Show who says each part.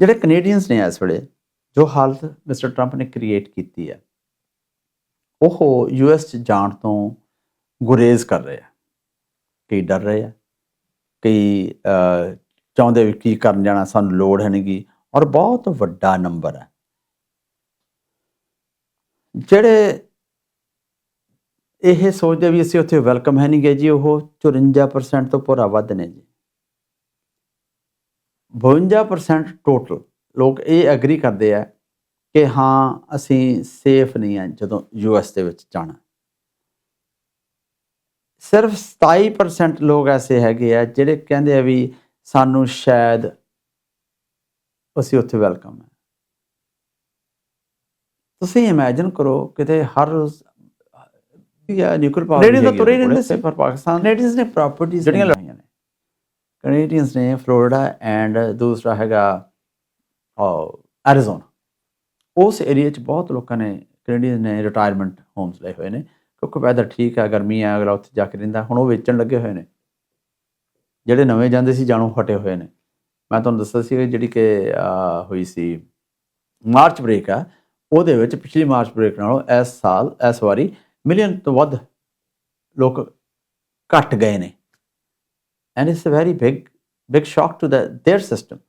Speaker 1: ਜਿਹੜੇ ਕੈਨੇਡੀਅਨਸ ਨੇ ਇਸ ਵੇਲੇ, ਜੋ ਹਾਲਤ ਮਿਸਟਰ ਟਰੰਪ ਨੇ ਕ੍ਰੀਏਟ ਕੀਤੀ ਹੈ, ਉਹ ਯੂਐਸ ਚ ਜਾਣ ਤੋਂ ਗੁਰੇਜ਼ ਕਰ ਰਹੇ ਆ। ਕਈ ਡਰ ਰਹੇ ਆ, ਕਈ ਚਾਹੁੰਦੇ ਵੀ ਕੀ ਕਰਨ ਜਾਣਾ, ਸਾਨੂੰ ਲੋੜ ਹੈ ਨਹੀਂਗੀ ਔਰ ਬਹੁਤ ਵੱਡਾ ਨੰਬਰ ਹੈ। ਜਿਹੜੇ ਇਹ ਸੋਚਦੇ ਵੀ ਅਸੀਂ ਉੱਥੇ ਵੈਲਕਮ ਹੈ ਨਹੀਂ ਗਏ ਜੀ, ਉਹ 54% ਤੋਂ ਪੂਰਾ ਵੱਧ ਨੇ ਜੀ। 52% ਟੋਟਲ ਲੋਕ ਇਹ ਐਗਰੀ ਕਰਦੇ ਆ ਕਿ ਹਾਂ ਅਸੀਂ ਸੇਫ ਨਹੀਂ ਆ ਜਦੋਂ ਯੂਐਸ ਦੇ ਵਿੱਚ ਜਾਣਾ। ਸਿਰਫ 27% ਲੋਕ ਐਸੇ ਹੈਗੇ ਆ ਜਿਹੜੇ ਕਹਿੰਦੇ ਆ ਵੀ ਸਾਨੂੰ ਸ਼ਾਇਦ ਅਸੀਂ ਉੱਥੇ ਵੈਲਕਮ ਹੈ ਤੁਸੀਂ ਇਮੇਜਿਨ ਕਰੋ ਕਿਤੇ ਹਰ ਰੋਜ਼ ਯਾ ਨਿਊਕਲੀਅਰ ਪਾਵਰ
Speaker 2: Canadians ਤਾਂ ਤੁਰੇ ਰਹਿੰਦੇ ਸੀ।
Speaker 1: ਪਰ ਪਾਕਿਸਤਾਨ ਕੈਨੇਡੀਅਨਸ ਨੇ ਪ੍ਰਾਪਰਟੀਆਂ ਜਿਹੜੀਆਂ ਕੈਨੇਡੀਅਨਸ ਨੇ ਫਲੋਰੀਡਾ ਐਂਡ ਦੂਸਰਾ ਹੈਗਾ ਐਰੀਜ਼ੋਨਾ ਉਸ ਏਰੀਆ 'ਚ ਬਹੁਤ ਲੋਕਾਂ ਨੇ ਕੈਨੇਡੀਅਨਸ ਨੇ ਰਿਟਾਇਰਮੈਂਟ ਹੋਮਸ ਲਏ ਹੋਏ ਨੇ। ਕਿਉਂਕਿ ਵੈਦਰ ਠੀਕ ਆ, ਗਰਮੀ ਆ, ਅਗਲਾ ਉੱਥੇ ਜਾ ਕੇ ਰਹਿੰਦਾ, ਹੁਣ ਉਹ ਵੇਚਣ ਲੱਗੇ ਹੋਏ ਨੇ। ਜਿਹੜੇ ਨਵੇਂ ਜਾਂਦੇ ਸੀ, ਜਾਣੋਂ ਹਟੇ ਹੋਏ ਨੇ। ਮੈਂ ਤੁਹਾਨੂੰ ਦੱਸਿਆ ਸੀ ਕਿ ਜਿਹੜੀ ਕਿ ਹੋਈ ਸੀ, ਮਾਰਚ ਬ੍ਰੇਕ ਆ, ਉਹਦੇ ਵਿੱਚ ਪਿਛਲੀ ਮਾਰਚ ਬ੍ਰੇਕ ਨਾਲੋਂ ਇਸ ਸਾਲ, ਇਸ ਵਾਰੀ ਮਿਲੀਅਨ ਤੋਂ ਵੱਧ ਲੋਕ ਘਟ ਗਏ ਨੇ। and it's a very big, big shock to the, their system.